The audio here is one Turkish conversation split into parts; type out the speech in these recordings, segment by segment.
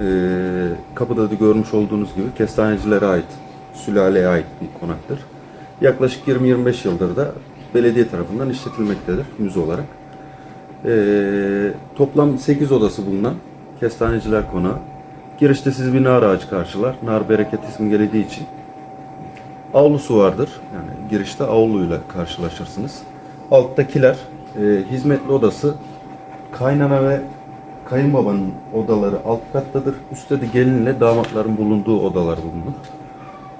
Ee, kapıda da görmüş olduğunuz gibi kestanecilere ait, sülaleye ait bir konaktır. Yaklaşık 20-25 yıldır da belediye tarafından işletilmektedir müze olarak. Ee, toplam 8 odası bulunan kestaneciler konağı. Girişte sizi bir nar ağacı karşılar. Nar bereket ismi geldiği için. Avlusu vardır. Yani girişte avluyla karşılaşırsınız. Alttakiler e, hizmetli odası kaynana ve kayınbabanın odaları alt kattadır. Üstte de gelinle damatların bulunduğu odalar bulunur.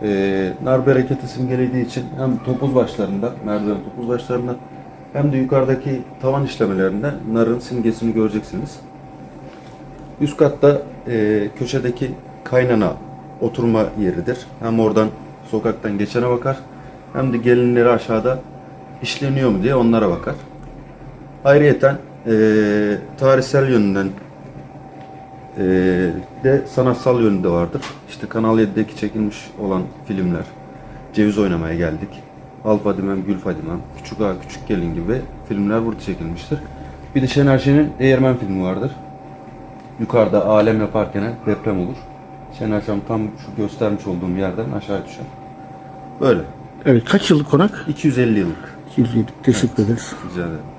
E, nar bereket simgelediği için hem topuz başlarında, merdiven topuz başlarında hem de yukarıdaki tavan işlemelerinde narın simgesini göreceksiniz. Üst katta e, köşedeki kaynana oturma yeridir. Hem oradan sokaktan geçene bakar hem de gelinleri aşağıda işleniyor mu diye onlara bakar. Ayrıyeten e, tarihsel yönünden e, de sanatsal yönü de vardır. İşte Kanal 7'deki çekilmiş olan filmler, Ceviz Oynamaya Geldik, Al Fadimem, Gül Fadimem, Küçük Ağa Küçük Gelin gibi filmler burada çekilmiştir. Bir de Şener Şen'in Değirmen filmi vardır. Yukarıda alem yaparken deprem olur. Şener Şen tam şu göstermiş olduğum yerden aşağı düşer. Böyle. Evet kaç yıllık konak? 250 yıllık. 200 yıllık. Teşekkür ederiz. Rica ederim.